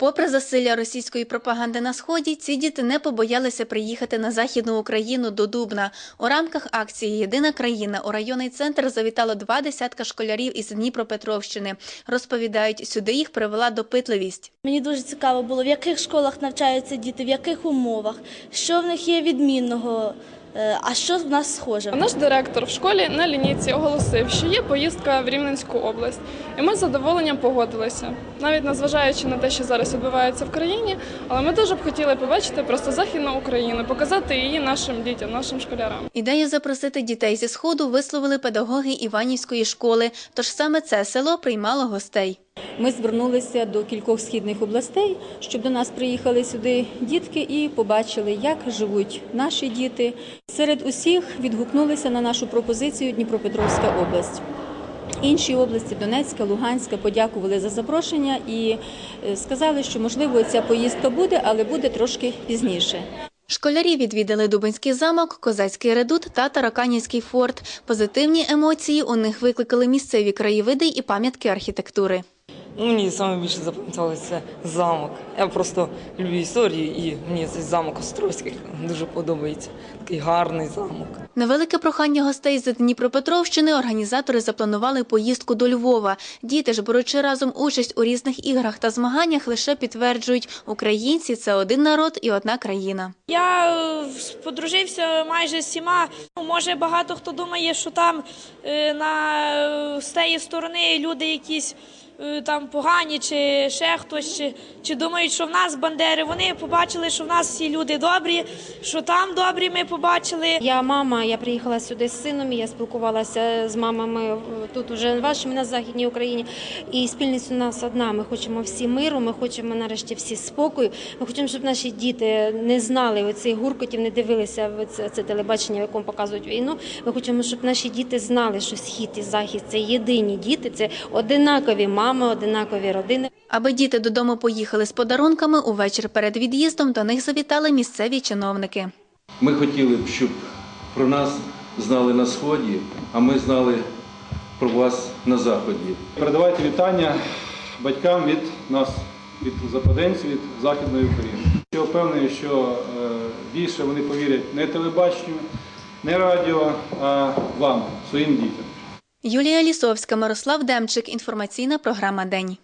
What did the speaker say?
Попри засилля російської пропаганди на сході, ці діти не побоялися приїхати на західну Україну до Дубна. У рамках акції Єдина країна у районний центр завітало два десятка школярів із Дніпропетровщини. Розповідають, сюди їх привела допитливість. Мені дуже цікаво було, в яких школах навчаються діти, в яких умовах, що в них є відмінного, а що в нас схоже. Наш директор в школі на лінійці оголосив, що є поїздка в Рівненську область, і ми з задоволенням погодилися, навіть незважаючи на те, що зараз відбувається в країні. Але ми дуже б хотіли побачити просто західну Україну, показати її нашим дітям, нашим школярам. Ідею запросити дітей зі сходу висловили педагоги Іванівської школи. Тож саме це село приймало гостей. Ми звернулися до кількох східних областей, щоб до нас приїхали сюди дітки і побачили, як живуть наші діти. Серед усіх відгукнулися на нашу пропозицію Дніпропетровська область. Інші області Донецька, Луганська подякували за запрошення і е, сказали, що можливо ця поїздка буде, але буде трошки пізніше. Школярі відвідали Дубинський замок, Козацький редут та Тараканівський форт. Позитивні емоції у них викликали місцеві краєвиди і пам'ятки архітектури. Ну, мені саме більше запам'яталося замок. Я просто люблю історію і мені цей замок Острозький дуже подобається. Такий гарний замок. На велике прохання гостей з Дніпропетровщини організатори запланували поїздку до Львова. Діти ж, беручи разом участь у різних іграх та змаганнях, лише підтверджують, українці це один народ і одна країна. Я е, подружився майже з всіма. Ну, Може, багато хто думає, що там е, на е, з тієї сторони люди якісь там погані, чи ще хтось, чи, чи думають, що в нас бандери. Вони побачили, що в нас всі люди добрі, що там добрі ми побачили. Я мама, я приїхала сюди з сином, я спілкувалася з мамами е, тут уже вашими на Західній Україні. І спільність у нас одна. Ми хочемо всі миру, ми хочемо нарешті всі спокою. Ми хочемо, щоб наші діти не знали оцих гуркотів, не дивилися в це, це телебачення, в якому показують війну. Ми хочемо, щоб наші діти знали, що схід і захід це єдині діти, це одинакові мами, одинакові родини. Аби діти додому поїхали з подарунками, увечір перед від'їздом до них завітали місцеві чиновники. Ми хотіли б, щоб про нас знали на сході, а ми знали про вас на заході. Передавайте вітання батькам від нас, від западенців, від Західної України. Я впевнений, що е, більше вони повірять не телебаченню, не радіо, а вам, своїм дітям. Юлія Лісовська, Мирослав Демчик. Інформаційна програма День.